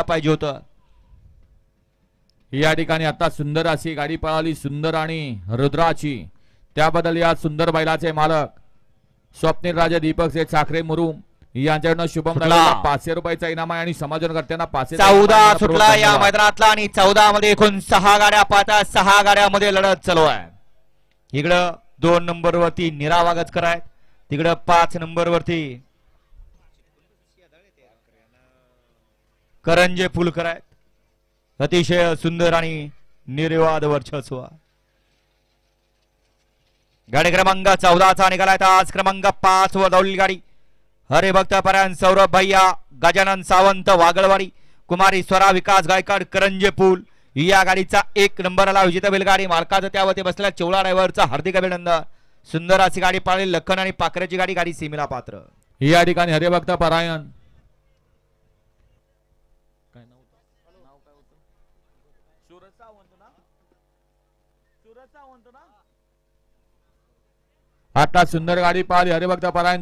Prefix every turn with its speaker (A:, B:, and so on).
A: पाहिजे होतं.
B: या ठिकाणी आता सुंदर अशी गाडी पळाली सुंदर आणि रुद्राची. त्याबद्दल या सुंदर बैलाचे मालक स्वप्नील राजा दीपक शेठ साखरे मुरुम यांच्याकडनं शुभम पाचशे रुपयाचा इनाम आहे आणि समाजकर्त्यांना पाचशे
A: चौदा सुटला या मैदानातला आणि चौदा मध्ये एकूण सहा गाड्या पाहता सहा गाड्यामध्ये लढत चालू आहे. इकडं दोन नंबर वरती निरावागच कराय तिकडं पाच नंबर वरती करंजे फुलकर कराय अतिशय सुंदर आणि निर्वाद वर्चस्व. गाडी क्रमांक चौदाचा निघालाय आज क्रमांक पाच वर धावलेली गाडी. हरिभक्त पर्यंत सौरभ भैया गजानन सावंत वागळवाडी कुमारी स्वरा विकास गायकड करंजे पूल. या गाडीचा एक नंबरला विजेता बैलगाडी. मालकाचं त्यावरती बसलेला चोळा ड्रायव्हरचा हार्दिक अभिनंदन. सुंदर अशी गाडी पाळली. लखन आणि पाखरेची गाडी गाडी सीमेला पात्र.
B: या ठिकाणी हरिभक्त परायण काय होतं? सूरज सावंत ना? सूरज सावंत ना? आता सुंदर गाडी पाहिली. हरिभक्त परायण